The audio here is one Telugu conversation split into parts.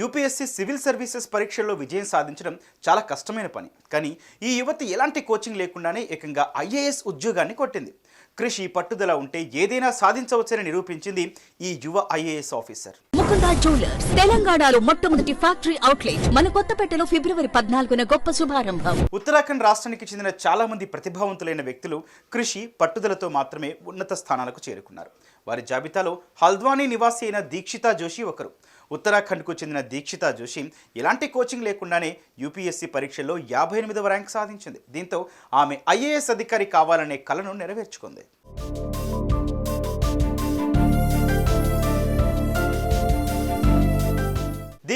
యూపీఎస్సీ సివిల్ సర్వీసెస్ పరీక్షల్లో విజయం సాధించడం చాలా కష్టమైన పని. కానీ ఈ యువతి ఎలాంటి కోచింగ్ లేకుండానే ఏకంగా ఐఏఎస్ ఉద్యోగాన్ని కొట్టింది. కృషి పట్టుదల ఉంటే ఏదైనా సాధించవచ్చని నిరూపించింది ఈ యువ ఐఏఎస్ ఆఫీసర్. ముకుంద జ్యువెలర్స్ తెలంగాణలో మొట్టమొదటి ఫ్యాక్టరీ అవుట్లెట్ మన కొత్తపేటలో ఫిబ్రవరి పద్నాలుగున గొప్ప శుభారంభం. ఉత్తరాఖండ్ రాష్ట్రానికి చెందిన చాలా మంది ప్రతిభావంతులైన వ్యక్తులు కృషి పట్టుదలతో మాత్రమే ఉన్నత స్థానాలకు చేరుకున్నారు. వారి జాబితాలో హల్ద్వానీ నివాసి అయిన దీక్షితా జోషి ఒకరు. ఉత్తరాఖండ్కు చెందిన దీక్షితా జోషి ఎలాంటి కోచింగ్ లేకుండానే యూపీఎస్సీ పరీక్షల్లో యాభై ఎనిమిదవ ర్యాంక్ సాధించింది. దీంతో ఆమె ఐఏఎస్ అధికారి కావాలనే కలను నెరవేర్చుకుంది.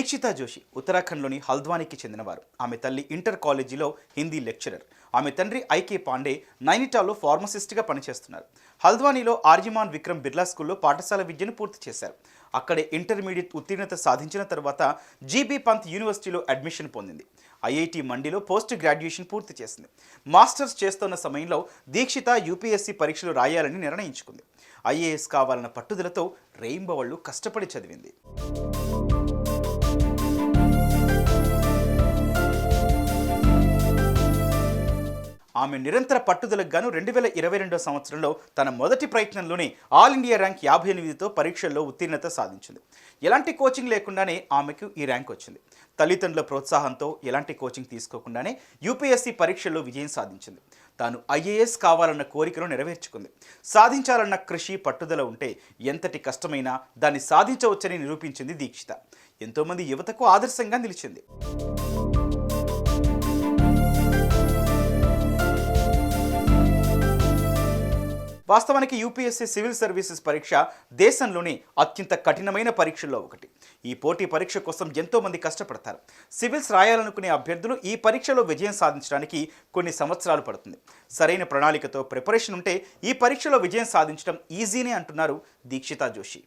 దీక్షితా జోషి ఉత్తరాఖండ్లోని హల్ద్వానీకి చెందినవారు. ఆమె తల్లి ఇంటర్ కాలేజీలో హిందీ లెక్చరర్. ఆమె తండ్రి ఐకే పాండే నైనిటాల్లో ఫార్మసిస్ట్గా పనిచేస్తున్నారు. హల్ద్వానీలో ఆర్జిమాన్ విక్రమ్ బిర్లా స్కూల్లో పాఠశాల విద్యను పూర్తి చేశారు. అక్కడే ఇంటర్మీడియట్ ఉత్తీర్ణత సాధించిన తర్వాత జీబీ పంత్ యూనివర్సిటీలో అడ్మిషన్ పొందింది. ఐఐటి మండిలో పోస్ట్ గ్రాడ్యుయేషన్ పూర్తి చేసింది. మాస్టర్స్ చేస్తున్న సమయంలో దీక్షిత యూపీఎస్సీ పరీక్షలు రాయాలని నిర్ణయించుకుంది. ఐఏఎస్ కావాలన్న పట్టుదలతో రెయింబవళ్ళు కష్టపడి చదివింది. ఆమె నిరంతర పట్టుదలకు గాను రెండు వేల ఇరవై రెండో సంవత్సరంలో తన మొదటి ప్రయత్నంలోనే ఆల్ ఇండియా ర్యాంక్ యాభై ఎనిమిదితో పరీక్షల్లో ఉత్తీర్ణత సాధించింది. ఎలాంటి కోచింగ్ లేకుండానే ఆమెకు ఈ ర్యాంక్ వచ్చింది. తల్లిదండ్రుల ప్రోత్సాహంతో ఎలాంటి కోచింగ్ తీసుకోకుండానే యూపీఎస్సీ పరీక్షల్లో విజయం సాధించింది. తాను ఐఏఎస్ కావాలన్న కోరికను నెరవేర్చుకుంది. సాధించాలన్న కృషి పట్టుదల ఉంటే ఎంతటి కష్టమైనా దాన్ని సాధించవచ్చని నిరూపించింది దీక్షిత. ఎంతోమంది యువతకు ఆదర్శంగా నిలిచింది. వాస్తవానికి యూపీఎస్సీ సివిల్ సర్వీసెస్ పరీక్ష దేశంలోనే అత్యంత కఠినమైన పరీక్షల్లో ఒకటి. ఈ పోటీ పరీక్ష కోసం ఎంతోమంది కష్టపడతారు. సివిల్స్ రాయాలనుకునే అభ్యర్థులు ఈ పరీక్షలో విజయం సాధించడానికి కొన్ని సంవత్సరాలు పడుతుంది. సరైన ప్రణాళికతో ప్రిపరేషన్ ఉంటే ఈ పరీక్షలో విజయం సాధించడం ఈజీనే అంటున్నారు దీక్షితా జోషి.